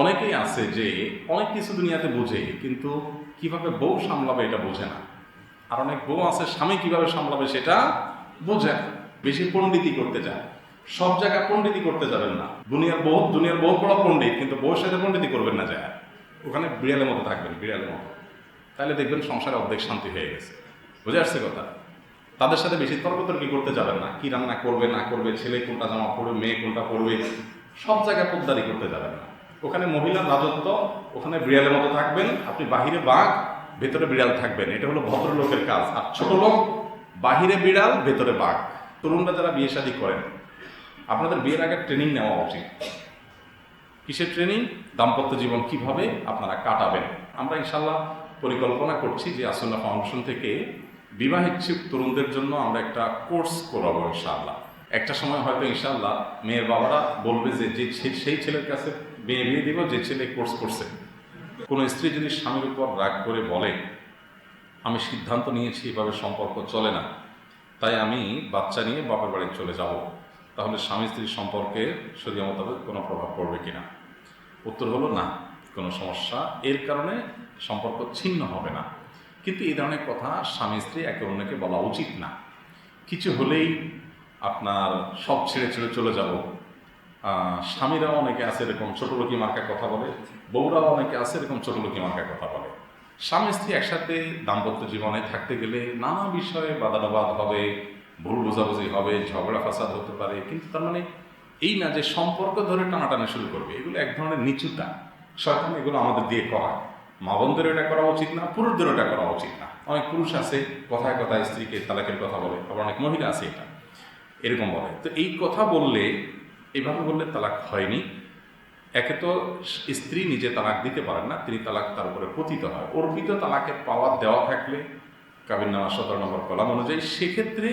অনেকেই আছে যে অনেক কিছু দুনিয়াতে বোঝে, কিন্তু কীভাবে বউ সামলাবে এটা বোঝে না। আর অনেক বউ আছে, স্বামী কীভাবে সামলাবে সেটা বোঝে বেশি পণ্ডিতি করতে যায় সব জায়গায় পণ্ডিতি করতে যাবেন না। দুনিয়ার বহুত দুনিয়ার বহুত বড় পণ্ডিত, কিন্তু বউর সাথে পণ্ডিতি করবেন না যায়। ওখানে বিড়ালের মতো থাকবেন, বিড়ালের মতো। তাহলে দেখবেন সংসারে অর্ধেক শান্তি হয়ে গেছে। বুঝে আসছে কথা? তাদের সাথে বেশি তর্কতর্কি করতে যাবেন না। কি রান্না করবে, না করবে, ছেলে কোনটা জামা পরবে, মেয়ে কোনটা পরবে, সব জায়গায় পোদ্দারি করতে যাবেন না। ওখানে মহিলার রাজত্ব, ওখানে বিড়ালের মতো থাকবেন, আপনি বাহিরে বাঘ, ভেতরে বিড়াল থাকবেন। এটা হলো ভদ্রলোকের কাজ। আর ছোট লোক, বাহিরে বিড়াল, ভেতরে বাঘ। তরুণরা যারা বিয়ে শাদী করেন, আপনাদের বিয়ের আগে ট্রেনিং নেওয়া উচিত। কিসের ট্রেনিং দাম্পত্য জীবন কীভাবে আপনারা কাটাবেন? আমরা ইনশাল্লাহ পরিকল্পনা করছি যে আসল্লা ফাউন্ডেশন থেকে বিবাহিচ্ছুক তরুণদের জন্য আমরা একটা কোর্স করাবো ইনশাআল্লাহ। একটা সময় হয়তো ইনশাআল্লাহ মেয়ের বাবারা বলবে যে সেই ছেলের কাছে বিয়ে বিয়ে দিব যে ছেলে কোর্স করছে। কোনো স্ত্রী যদি স্বামীর উপর রাগ করে বলে, আমি সিদ্ধান্ত নিয়েছি, এভাবে সম্পর্ক চলে না। তাই আমি বাচ্চা নিয়ে বাপের বাড়ি চলে যাব। তাহলে স্বামী স্ত্রীর সম্পর্কে সরিয়া মোতাবেক কোনো প্রভাব পড়বে কি না উত্তর হলো, না, কোনো সমস্যা। এর কারণে সম্পর্ক ছিন্ন হবে না। কিন্তু এই ধরনের কথা স্বামী স্ত্রী একে অন্যকে বলা উচিত না। কিছু হলেই আপনার সব ছেড়ে ছেড়ে চলে যাব। স্বামীরাও অনেকে আছে এরকম ছোট লোকি মার্কা কথা বলে, বউরাও অনেকে আছে এরকম ছোট লোকি মার্কা কথা বলে। স্বামী স্ত্রী একসাথে দাম্পত্য জীবনে থাকতে গেলে নানা বিষয়ে বাদানুবাদ হবে, ভুল বোঝাবুঝি হবে, ঝগড়া ফাসাদ হতে পারে, কিন্তু তার মানে এই না যে সম্পর্ক ধরে টানাটানি শুরু করবে, এগুলো এক ধরনের নিচুতা। সরকার এগুলো আমাদের দিয়ে করা মা বোনদের এটা করা উচিত না পুরুষদের এটা করা উচিত না। অনেক পুরুষ আছে, কথায় কথায় স্ত্রীকে তালাকের কথা বলে, আবার অনেক মহিলা আছে এটা। এরকম বলে। তো এই কথা বললে এইভাবে বললে তালাক হয়নি। একে তো স্ত্রী নিজে তালাক দিতে পারেন না, তিনি তালাক তার উপরে পতিত হয়। অর্পিত তালাকের পাওয়ার দেওয়া থাকলে কাবির নামা সতেরো নম্বর কলাম অনুযায়ী সেক্ষেত্রে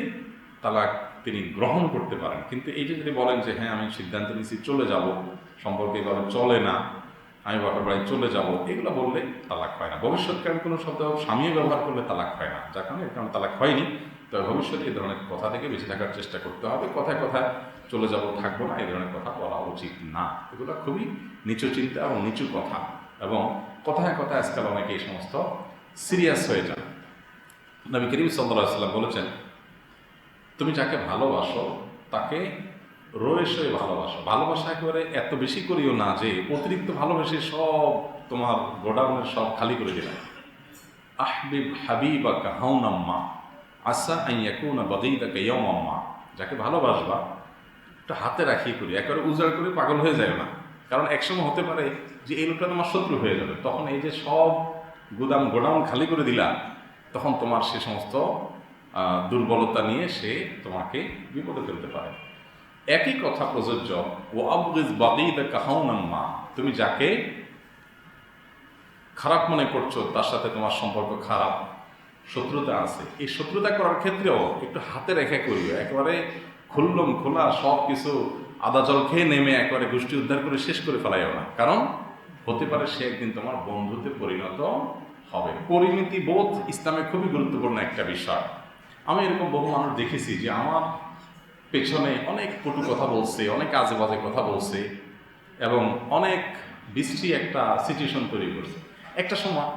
তালাক তিনি গ্রহণ করতে পারেন। কিন্তু এই যে যদি বলেন যে হ্যাঁ আমি সিদ্ধান্ত নিচ্ছি চলে যাব, সম্পর্কে এভাবে চলে না, আমি বাপের বাড়ি চলে যাব, এগুলো বললে তালাক হয় না। ভবিষ্যৎকালে কোনো শব্দ স্বামীও ব্যবহার করলে তালাক হয় না। যার কারণে এর কারণে তালাক হয়নি। তবে ভবিষ্যতে এই ধরনের কথা থেকে বেঁচে থাকার চেষ্টা করতে হবে। কথায় কথায় চলে যাব, থাকব না এই ধরনের কথা বলা উচিত না। এগুলো খুবই নিচু চিন্তা এবং নিচু কথা এবং কথায় কথায় আজকাল অনেকে এই সমস্ত সিরিয়াস হয়ে যান। নবী করিম সাল্লাহ সাল্লাম বলেছেন, তুমি যাকে ভালোবাসো, তাকে রয়েসে ভালোবাসো। ভালোবাসা একেবারে এত বেশি করিও না যে অতিরিক্ত ভালোবেসে সব তোমার গোডাউনের সব খালি করে দিলাম। আহবিব হাবিবা কাহাউনাম্মা আসা আইয়াকুনা বদিদা কেয়মাম্মা যাকে ভালোবাসবা, একটু হাতে রাখিয়ে করি, একেবারে উজাড় করে পাগল হয়ে যায় না। কারণ একসময় হতে পারে যে এই লোকটা তোমার শত্রু হয়ে যাবে। তখন এই যে সব গুদাম গোডাউন খালি করে দিলা, তখন তোমার সে সমস্ত দুর্বলতা নিয়ে সে তোমাকে বিপদে ফেলতে পারে। একই কথা প্রযোজ্য ও আবগিজ বাদিদা কাহাউনাম্মা তুমি যাকে খারাপ মনে করছ, তার সাথে তোমার সম্পর্ক খারাপ। শত্রুতা আছে। এই শত্রুতা করার ক্ষেত্রেও একটু হাতে রেখে করিও। একেবারে খুললম, খোলা সব কিছু আদা জল খেয়ে নেমে একেবারে গোষ্ঠী উদ্ধার করে শেষ করে ফেলাইও না। কারণ হতে পারে সে একদিন তোমার বন্ধুতে পরিণত হবে। পরিণতি বোধ ইসলামে খুবই গুরুত্বপূর্ণ একটা বিষয়। আমি এরকম বহু মানুষ দেখেছি যে আমার পেছনে অনেক কটু কথা বলছে, অনেক আজে বাজে কথা বলছে এবং অনেক বৃষ্টি একটা সিচুয়েশন তৈরি করছে। একটা সময়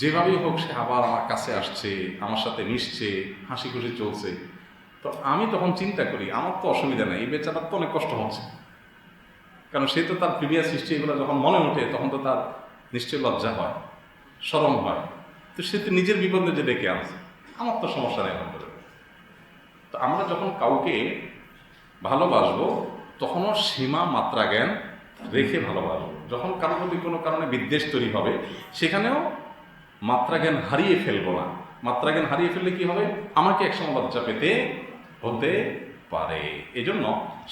যেভাবেই হোক সে আবার আমার কাছে আসছে, আমার সাথে মিশছে হাসি খুশি চলছে। তো আমি তখন চিন্তা করি, আমার তো অসুবিধা নেই, এই বেচারার তো অনেক কষ্ট হচ্ছে। কারণ সে তো তার প্রিভিয়াস হিস্ট্রি এগুলো যখন মনে ওঠে, তখন তো তার নিশ্চয়ই লজ্জা হয় সরম হয়। তো সে তো নিজের বিপদ নিজে ডেকে আনছে, আমার তো সমস্যা নেই এখন তো আমরা যখন কাউকে ভালোবাসবো, তখনও সীমা মাত্রা জ্ঞান রেখে ভালোবাসবো। যখন কারোর প্রতি কোনো কারণে বিদ্বেষ তৈরি হবে, সেখানেও মাত্রা জ্ঞান হারিয়ে ফেলব না। মাত্রা জ্ঞান হারিয়ে ফেললে কি হবে? আমাকে একসময় লজ্জা পেতে হতে পারে। এজন্য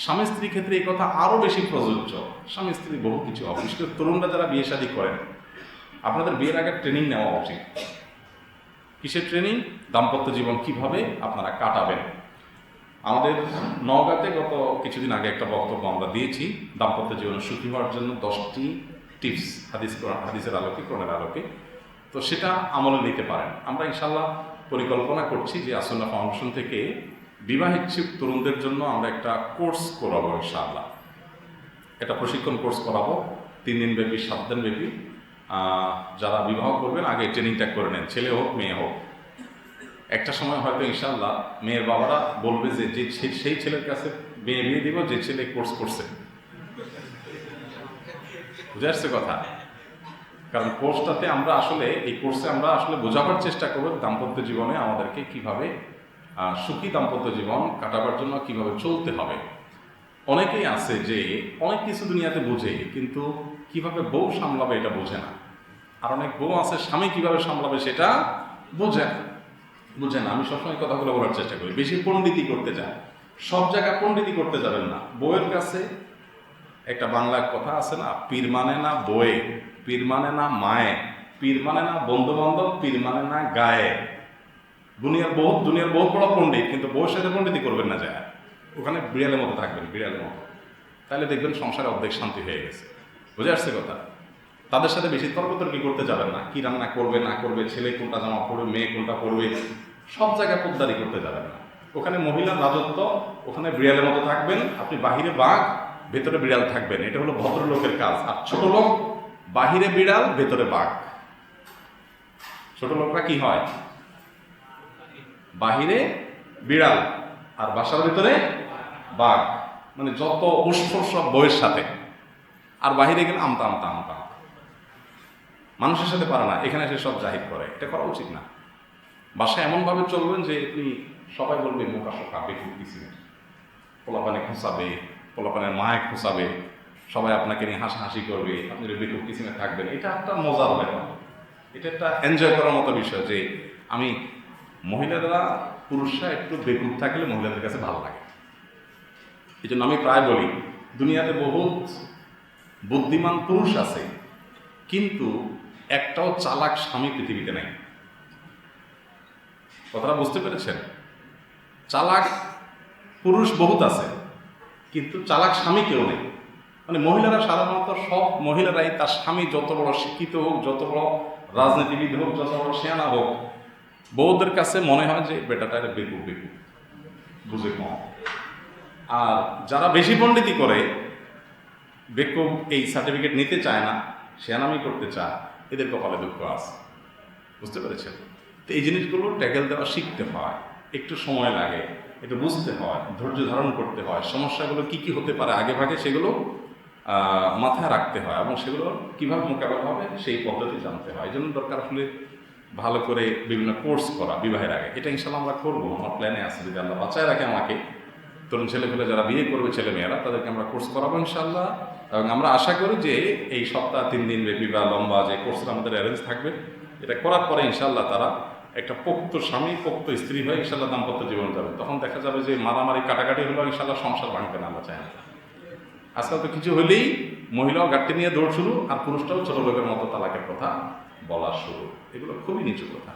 স্বামী স্ত্রীর ক্ষেত্রে এই কথা আরও বেশি প্রযোজ্য। স্বামী স্ত্রী বহু কিছু হবে তরুণরা যারা বিয়ে শাদী করেন, আপনাদের বিয়ের আগে ট্রেনিং নেওয়া উচিত। কিসের ট্রেনিং দাম্পত্য জীবন কীভাবে আপনারা কাটাবেন? আমাদের নওগাঁতে গত কিছুদিন আগে একটা বক্তব্য আমরা দিয়েছি, দাম্পত্য জীবনে সুখী হওয়ার জন্য দশটি টিপস হাদিস হাদিসের আলোকে, কোরআনের আলোকে। তো সেটা আমলে নিতে পারেন। আমরা ইনশাল্লাহ পরিকল্পনা করছি যে আসল্লা ফাউন্ডেশন থেকে বিবাহিচ্ছুক তরুণদের জন্য আমরা একটা কোর্স করাবো ইনশাআল্লাহ। একটা প্রশিক্ষণ কোর্স করাবো, তিন দিন ব্যাপী, সাত দিন ব্যাপী। যারা বিবাহ করবেন, আগে ট্রেনিংটা করে নেন, ছেলে হোক, মেয়ে হোক। একটা সময় হয়তো ইনশাল্লাহ মেয়ের বাবারা বলবে যে যে সেই ছেলের কাছে মেয়ে বিয়ে দিব, যে ছেলে কোর্স করছে। বুঝে আসছে কথা? কারণ কোর্সটাতে আমরা আসলে, এই কোর্সে আমরা আসলে বোঝাবার চেষ্টা করব দাম্পত্য জীবনে আমাদেরকে কীভাবে সুখী দাম্পত্য জীবন কাটাবার জন্য কীভাবে চলতে হবে। অনেকেই আছে যে অনেক কিছু দুনিয়াতে বোঝে, কিন্তু কীভাবে বউ সামলাবে এটা বোঝে না। আর অনেক বউ আছে, স্বামী কীভাবে সামলাবে সেটা বোঝে না। বুঝে না। আমি সবসময় কথাগুলো বলার চেষ্টা করি। বেশি পণ্ডিতি করতে চাই সব জায়গায় পণ্ডিতি করতে যাবেন না। বউয়ের কাছে একটা বাংলার কথা আছে না, পীর মানে না বয়ে পীর মানে না মায়ে, পীর মানে না বন্ধু বান্ধব পীর মানে না গায়ে। দুনিয়ার বহুত দুনিয়ার বহুত বড় পণ্ডিত, কিন্তু বউয়ের সাথে পণ্ডিতি করবেন না যায়। ওখানে বিড়ালের মতো থাকবেন, বিড়ালের মতো। তাহলে দেখবেন সংসারে অর্ধেক শান্তি হয়ে গেছে। বুঝে আসছে কথা? তাদের সাথে বেশি তর্কতর্কি করতে যাবেন না। কি রান্না করবে, না করবে, ছেলে কোনটা জামা পরবে, মেয়ে কোনটা পরবে, সব জায়গায় পোদ্দারি করতে যাবেন না। ওখানে মহিলার রাজত্ব, ওখানে বিড়ালের মতো থাকবেন, আপনি বাহিরে বাঘ ভেতরে বিড়াল থাকবেন। এটা হলো ভদ্রলোকের কাজ। আর ছোট লোক, বাহিরে বিড়াল, ভেতরে বাঘ। ছোট লোকরা কি হয়? বাহিরে বিড়াল, আর বাসার ভিতরে বাঘ। মানে যত উস্ফোর সব বইয়ের সাথে। আর বাহিরে গেলে আমতা আমতা আমতা। মানুষের সাথে পারে না। এখানে এসে সব জাহির করে। এটা করা উচিত না। বাসায় এমনভাবে চলবেন যে আপনি সবাই বলবে মোকা শোকা বেকুব কিছু পোলাপানে খোঁচাবে পোলাপানের মায়ে খোঁচাবে, সবাই আপনাকে নিয়ে হাসাহাসি করবে, আপনি বেকুব কিসিমে থাকবেন, এটা একটা মজার ব্যাপার। এটা একটা এনজয় করার মতো বিষয় যে আমি, মহিলারা, পুরুষরা একটু বেকুব থাকলে মহিলাদের কাছে ভালো লাগে। এই জন্য আমি প্রায় বলি, দুনিয়াতে বহুত বুদ্ধিমান পুরুষ আছে, কিন্তু একটাও চালাক স্বামী পৃথিবীতে নাই। কথাটা বুঝতে পেরেছেন? চালাক পুরুষ বহুত আছে কিন্তু চালাক স্বামী কেউ নেই। মানে মহিলারা সাধারণত সব মহিলারাই তার স্বামী যত বড় শিক্ষিত হোক, যত বড় রাজনীতিবিদ হোক, যত বড় সেনা হোক বউদের কাছে মনে হয় যে বেটাটা এটা বেকু বেকুব, বুঝে কম। আর যারা বেশি পণ্ডিতি করে, বেকুব এই সার্টিফিকেট নিতে চায় না, সেনামি করতে চায়, এদের কপালে দুঃখ আছে। বুঝতে পেরেছেন? তো এই জিনিসগুলো ট্যাকেল দেওয়া শিখতে হয়। একটু সময় লাগে, একটু বুঝতে হয়, ধৈর্য ধারণ করতে হয়, সমস্যাগুলো কি কি হতে পারে আগে ভাগে সেগুলো মাথায় রাখতে হয় এবং সেগুলো কীভাবে মোকাবেলা হবে সেই পদ্ধতি জানতে হয়। এই জন্য দরকার আসলে ভালো করে বিভিন্ন কোর্স করা বিবাহের আগে। এটা ইনশাল্লাহ আমরা করব, আমার প্ল্যানে আছে যদি আল্লাহ বাঁচায় রাখে আমাকে। তরুণ ছেলেপেলে যারা বিয়ে করবে ছেলে মেয়েরা তাদেরকে আমরা কোর্স করাবো ইনশাল্লাহ এবং আমরা আশা করি যে এই সপ্তাহ তিন দিন ব্যাপী বা লম্বা যে কোর্সটা আমাদের অ্যারেঞ্জ থাকবে, এটা করার পরে ইনশাল্লাহ তারা একটা পোক্ত স্বামী, পোক্ত স্ত্রী হয়ে ইনশাল্লাহ দাম্পত্য জীবন যাবে। তখন দেখা যাবে যে মারামারি, কাটাকাটি হলেও ইনশাল্লাহ সংসার ভাঙবে না, আল্লাহ চায় না। আজকাল তো কিছু হলেই মহিলাও গাড়িতে নিয়ে দৌড় শুরু, আর পুরুষটাও ছোট লোকের মতো তালাকের কথা বলা শুরু। এগুলো খুবই নিচু কথা।